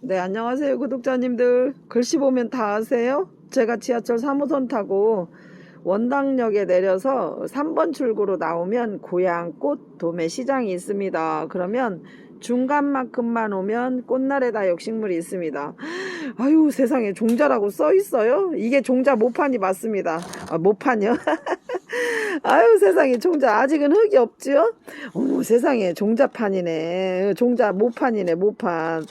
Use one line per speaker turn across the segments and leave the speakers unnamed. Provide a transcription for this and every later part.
네, 안녕하세요, 구독자님들. 글씨 보면 다 아세요? 제가 지하철 3호선 타고 원당역에 내려서 3번 출구로 나오면 고향 꽃 도매 시장이 있습니다. 그러면 중간만큼만 오면 꽃날에다 역식물이 있습니다. 아유, 세상에 종자라고 써 있어요? 이게 종자 모판이 맞습니다. 아, 모판이요? 아유, 세상에 종자 아직은 흙이 없지요? 어머, 세상에 종자판이네. 종자 모판이네, 모판.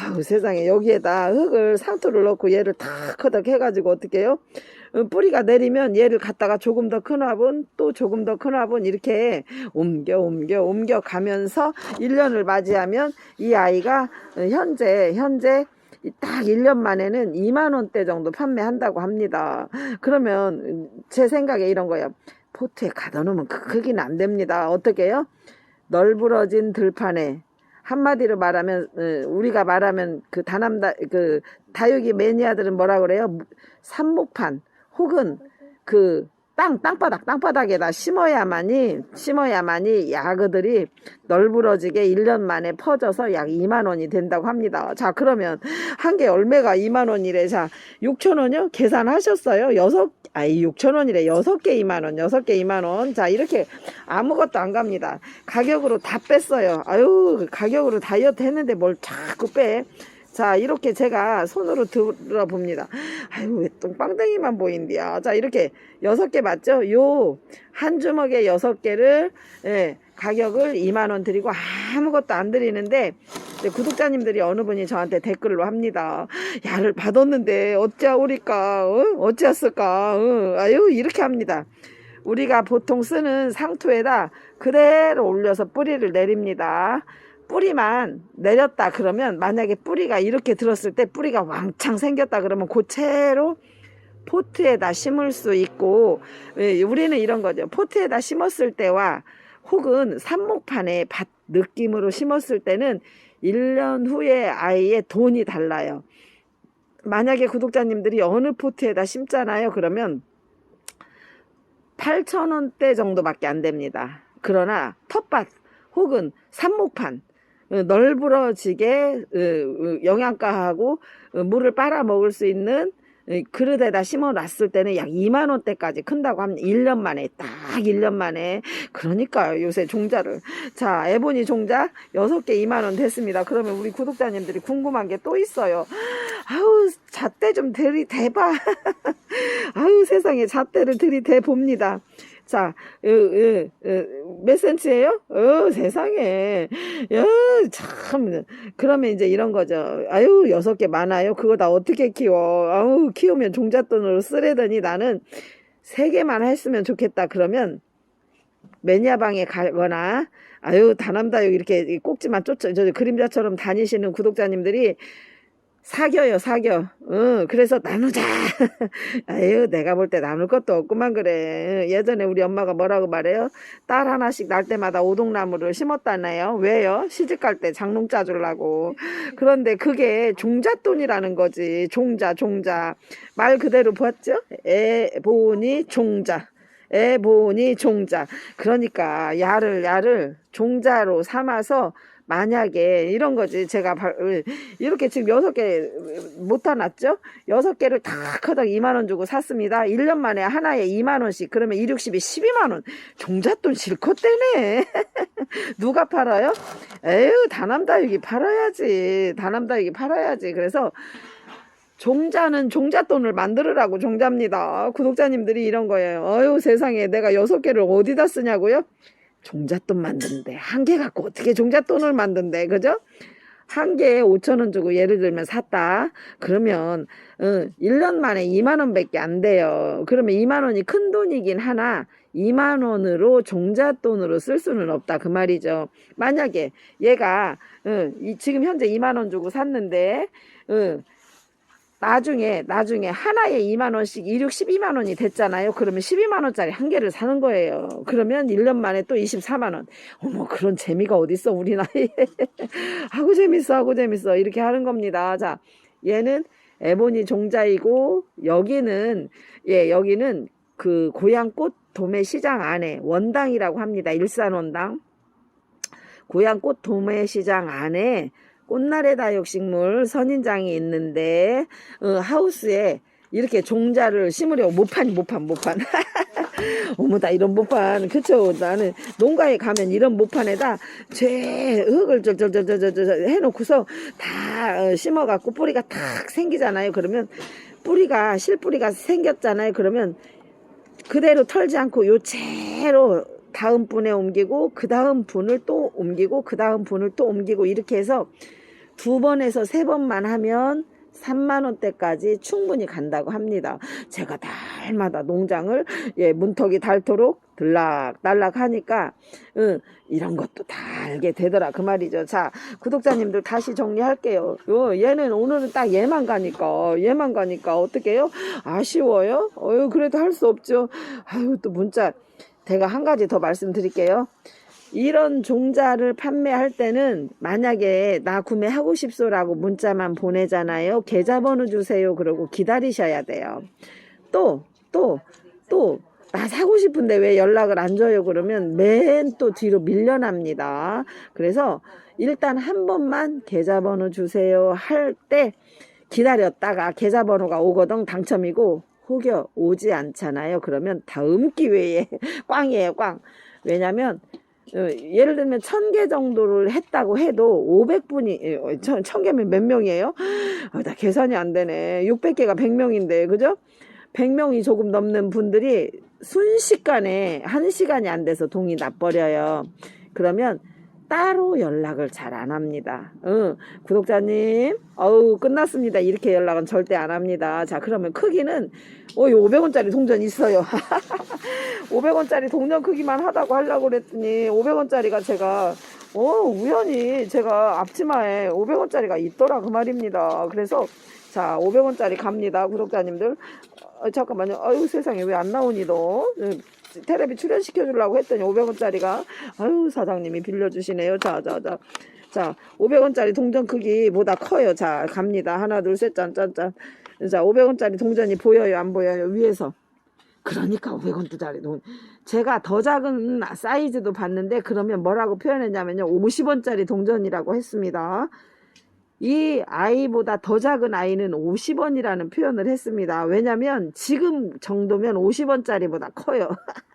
아우 세상에 여기에다 흙을 상토를 넣고 얘를 탁커덕 해가지고 어떻게 해요? 어, 뿌리가 내리면 얘를 갖다가 조금 더 큰 화분 또 조금 더 큰 화분 이렇게 옮겨 옮겨 옮겨 가면서 1년을 맞이하면 이 아이가 어, 현재 현재 이딱 1년 만에는 2만 원대 정도 판매한다고 합니다. 그러면 제 생각에 이런 거예요. 포트에 가둬 놓으면 그 크기는 안 됩니다. 어떻게 해요? 널브러진 들판에 한마디로 말하면 어, 우리가 말하면 그 다남다 그 다육이 매니아들은 뭐라 그래요? 삽목판 혹은 그 땅 땅바닥 땅바닥에다 심어야만이 심어야만이 야그들이 널브러지게 1년 만에 퍼져서 약 2만 원이 된다고 합니다. 자 그러면 한개 얼마가 2만 원이래. 자 6천 원요? 계산하셨어요? 여섯 아이 6천 원이래. 여섯 개 2만 원. 여섯 개 2만 원. 자 이렇게 아무것도 안 갑니다. 가격으로 다 뺐어요. 아유 가격으로 다이어트 했는데 뭘 자꾸 빼. 자 이렇게 제가 손으로 들어봅니다. 아유 왜 똥빵댕이만 보인디야. 자 이렇게 여섯 개 맞죠? 요 한 주먹에 여섯 개를 예, 가격을 2만 원 드리고 아무것도 안 드리는데 구독자님들이 어느 분이 저한테 댓글로 합니다. 야를 받았는데 어찌하오리까? 어? 어찌했을까? 어? 아유 이렇게 합니다. 우리가 보통 쓰는 상토에다 그대로 올려서 뿌리를 내립니다. 뿌리만 내렸다 그러면 만약에 뿌리가 이렇게 들었을 때 뿌리가 왕창 생겼다 그러면 고체로 포트에다 심을 수 있고 예, 우리는 이런 거죠. 포트에다 심었을 때와 혹은 삽목판에 밭 느낌으로 심었을 때는 1년 후에 아이의 돈이 달라요. 만약에 구독자님들이 어느 포트에다 심잖아요. 그러면 8,000원대 정도밖에 안 됩니다. 그러나 텃밭 혹은 삽목판 어, 널브러지게 어, 어, 영양가하고 어, 물을 빨아 먹을 수 있는 어, 그릇에다 심어 놨을 때는 약 2만 원대까지 큰다고 합니다. 1년 만에 딱 1년 만에 그러니까 요새 종자를 자 에보니 종자 6개 2만 원 됐습니다. 그러면 우리 구독자님들이 궁금한 게 또 있어요. 아우 잣대 좀 들이대봐. 아우 세상에 잣대를 들이대 봅니다. 자, 어, 어, 어, 몇 센치예요? 어, 세상에. 야, 참. 그러면 이제 이런 거죠. 아유, 여섯 개 많아요. 그거 다 어떻게 키워? 아우, 키우면 종잣돈으로 쓰레더니 나는 세 개만 했으면 좋겠다. 그러면 매니아방에 가거나 아유, 다남다육 이렇게 꼭지만 쫓아, 저 그림자처럼 다니시는 구독자님들이 사겨요, 사겨. 어, 그래서 나누자. 아유, 내가 볼 때 나눌 것도 없구만 그래. 예전에 우리 엄마가 뭐라고 말해요? 딸 하나씩 날 때마다 오동나무를 심었다네요. 왜요? 시집 갈 때 장롱 짜주려고. 그런데 그게 종잣돈이라는 거지. 종자, 종자. 말 그대로 봤죠? 애 보니 종자. 애 보니 종자. 그러니까 야를 야를 종자로 삼아서 만약에 이런 거지 제가 바- 이렇게 지금 여섯 개 못타놨죠 여섯 개를 다 커덕 2만 원 주고 샀습니다 1년 만에 하나에 2만 원씩 그러면 2, 60이 12만 원 종잣돈 실컷 떼네 누가 팔아요? 에휴 다남다육이 팔아야지 다남다육이 팔아야지 그래서 종자는 종잣돈을 만들으라고 종자입니다. 구독자님들이 이런 거예요. 어유 세상에 내가 여섯 개를 어디다 쓰냐고요? 종잣돈 만드는데 한 개 갖고 어떻게 종잣돈을 만든대 그죠? 한 개에 5천 원 주고 예를 들면 샀다. 그러면 어, 1년 만에 2만 원밖에 안 돼요. 그러면 2만 원이 큰 돈이긴 하나 2만 원으로 종잣돈으로 쓸 수는 없다 그 말이죠. 만약에 얘가 어, 이- 지금 현재 2만 원 주고 샀는데 어, 나중에 나중에 하나에 2만 원씩 2, 6, 12만 원이 됐잖아요. 그러면 12만 원짜리 한 개를 사는 거예요. 그러면 1년 만에 또 24만 원. 어머 그런 재미가 어딨어 우리 나이에. 하고 재밌어 하고 재밌어 이렇게 하는 겁니다. 자 얘는 에보니 종자이고 여기는 예 여기는 그 고향꽃 도매 시장 안에 원당이라고 합니다. 일산 원당. 고향꽃 도매 시장 안에 꽃날의 다육식물 선인장이 있는데 어, 하우스에 이렇게 종자를 심으려고 모판 모판 모판. 어머 나 이런 모판. 그쵸? 나는 농가에 가면 이런 모판에다 죄 흙을 저저저저저 해놓고서 다 어, 심어갖고 뿌리가 탁 생기잖아요. 그러면 뿌리가 실뿌리가 생겼잖아요. 그러면 그대로 털지 않고 요 채로 다음 분에 옮기고 그 다음 분을 또 옮기고 그 다음 분을 또 옮기고 이렇게 해서 두 번에서 세 번만 하면 3만 원대까지 충분히 간다고 합니다. 제가 달마다 농장을 예, 문턱이 닳도록 들락달락 하니까 응, 이런 것도 다 알게 되더라 그 말이죠. 자 구독자님들 다시 정리할게요. 요 얘는 오늘은 딱 얘만 가니까 얘만 가니까 어떡해요? 아쉬워요? 어유 그래도 할 수 없죠. 아유 또 문자 제가 한 가지 더 말씀드릴게요. 이런 종자를 판매할 때는 만약에 나 구매하고 싶소라고 문자만 보내잖아요. 계좌번호 주세요. 그러고 기다리셔야 돼요. 또, 또, 또, 나 사고 싶은데 왜 연락을 안 줘요? 그러면 맨 또 뒤로 밀려납니다. 그래서 일단 한 번만 계좌번호 주세요. 할 때 기다렸다가 계좌번호가 오거든 당첨이고 혹여 오지 않잖아요. 그러면 다음 기회에 꽝이에요, 꽝. 왜냐면 어, 예를 들면 천 개 정도를 했다고 해도 500분이 천 개면 몇 명이에요? 아, 나 계산이 안 되네. 600개가 100명인데 그죠? 100명이 조금 넘는 분들이 순식간에 한 시간이 안 돼서 동이 나버려요. 그러면 따로 연락을 잘 안 합니다. 응, 구독자님, 어우, 끝났습니다. 이렇게 연락은 절대 안 합니다. 자, 그러면 크기는, 어, 500원짜리 동전 있어요. 500원짜리 동전 크기만 하다고 하려고 그랬더니, 500원짜리가 제가, 어, 우연히 제가 앞치마에 500원짜리가 있더라. 그 말입니다. 그래서, 자, 500원짜리 갑니다. 구독자님들. 어, 잠깐만요. 아유, 세상에 왜 안 나오니, 너? 테레비 출연시켜 주려고 했더니 500원짜리가 아유 사장님이 빌려주시네요. 자자 자. 자 500원짜리 동전 크기보다 커요. 자 갑니다. 하나 둘 셋 짠 짠짠. 자 500원짜리 동전이 보여요? 안 보여요? 위에서. 그러니까 500원짜리 동. 제가 더 작은 사이즈도 봤는데 그러면 뭐라고 표현했냐면요. 50원짜리 동전이라고 했습니다 이 아이보다 더 작은 아이는 50원이라는 표현을 했습니다. 왜냐면 지금 정도면 50원짜리보다 커요.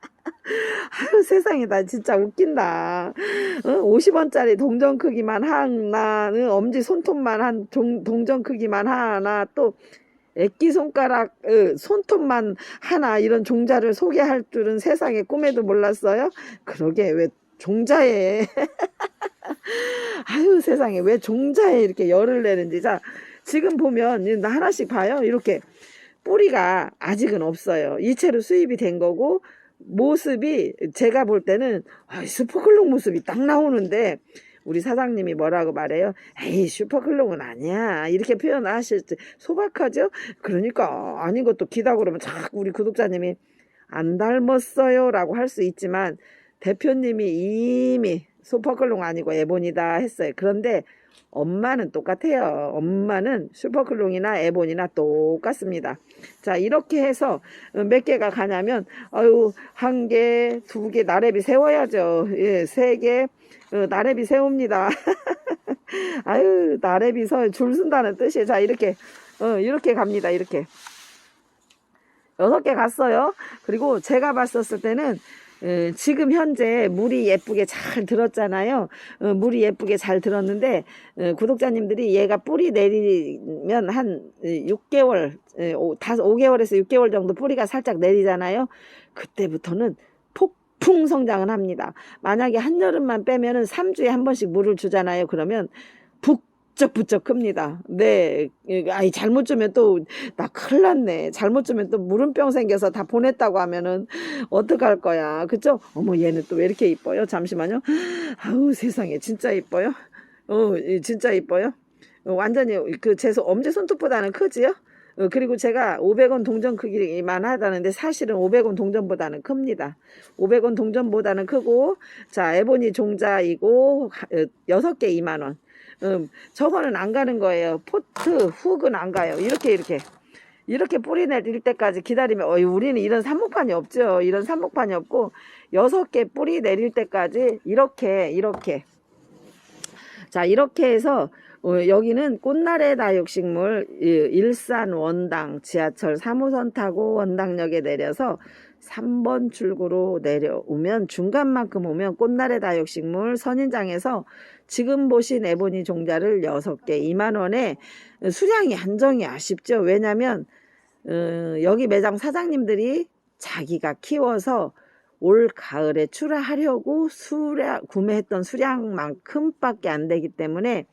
아유 세상에 나 진짜 웃긴다. 어? 50원짜리 동전 크기만 하나, 는 엄지 손톱만 한 동, 동전 크기만 하나, 또 애기 손가락 어, 손톱만 하나 이런 종자를 소개할 줄은 세상에 꿈에도 몰랐어요. 그러게 왜 종자에 아유 세상에. 왜 종자에 이렇게 열을 내는지. 자 지금 보면 나 하나씩 봐요. 이렇게 뿌리가 아직은 없어요. 이채로 수입이 된 거고 모습이 제가 볼 때는 아, 슈퍼클롱 모습이 딱 나오는데 우리 사장님이 뭐라고 말해요? 에이 슈퍼클롱은 아니야. 이렇게 표현하실 때 소박하죠? 그러니까 아닌 것도 기다 그러면 자꾸 우리 구독자님이 안 닮았어요 라고 할 수 있지만 대표님이 이미 슈퍼클롱 아니고 에본이다 했어요. 그런데 엄마는 똑같아요. 엄마는 슈퍼클롱이나 에본이나 똑같습니다. 자, 이렇게 해서 몇 개가 가냐면, 아유, 한 개, 두 개, 나래비 세워야죠. 예, 세 개, 어, 나래비 세웁니다. 아유, 나래비 서, 줄 쓴다는 뜻이에요. 자, 이렇게, 어, 이렇게 갑니다. 이렇게. 여섯 개 갔어요. 그리고 제가 봤었을 때는 에, 지금 현재 물이 예쁘게 잘 들었잖아요. 어, 물이 예쁘게 잘 들었는데 어, 구독자님들이 얘가 뿌리 내리면 한 6개월, 에, 오, 5개월에서 6개월 정도 뿌리가 살짝 내리잖아요. 그때부터는 폭풍 성장을 합니다. 만약에 한여름만 빼면은 3주에 한 번씩 물을 주잖아요. 그러면 북 적북적 큽니다. 네. 아이, 잘못 주면 또, 나 큰일 났네. 잘못 주면 또 물음병 생겨서 다 보냈다고 하면은, 어떡할 거야. 그죠? 어머, 얘는 또 왜 이렇게 이뻐요? 잠시만요. 아우, 세상에. 진짜 이뻐요? 어, 진짜 이뻐요? 어, 완전히, 그, 제 엄지 손톱보다는 크지요? 어, 그리고 제가 500원 동전 크기만 하다는데 사실은 500원 동전보다는 큽니다. 500원 동전보다는 크고, 자, 에보니 종자이고, 6개 2만원. 음, 저거는 안 가는 거예요. 포트, 훅은 안 가요. 이렇게, 이렇게. 이렇게 뿌리 내릴 때까지 기다리면, 어이, 우리는 이런 산목판이 없죠. 이런 산목판이 없고, 여섯 개 뿌리 내릴 때까지 이렇게, 이렇게. 자, 이렇게 해서, 어, 여기는 꽃나래 다육식물 이, 일산 원당 지하철 3호선 타고 원당역에 내려서 3번 출구로 내려오면 중간만큼 오면 꽃나래 다육식물 선인장에서 지금 보신 에보니 종자를 6개 2만원에 수량이 한정이 아쉽죠. 왜냐면 어, 여기 매장 사장님들이 자기가 키워서 올 가을에 출하하려고 수량, 구매했던 수량만큼밖에 안 되기 때문에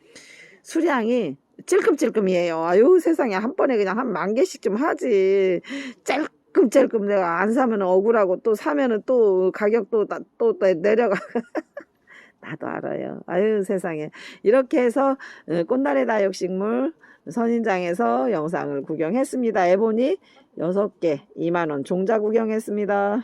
수량이 찔끔찔끔이에요. 아유 세상에 한 번에 그냥 한 만 개씩 좀 하지. 찔끔 찔끔 내가 안 사면 억울하고 또 사면은 또 가격도 다- 또, 또 내려가. 나도 알아요. 아유 세상에 이렇게 해서 어, 꽃나래 다육식물 선인장에서 영상을 구경했습니다. 에보니 6개 2만원 종자 구경했습니다.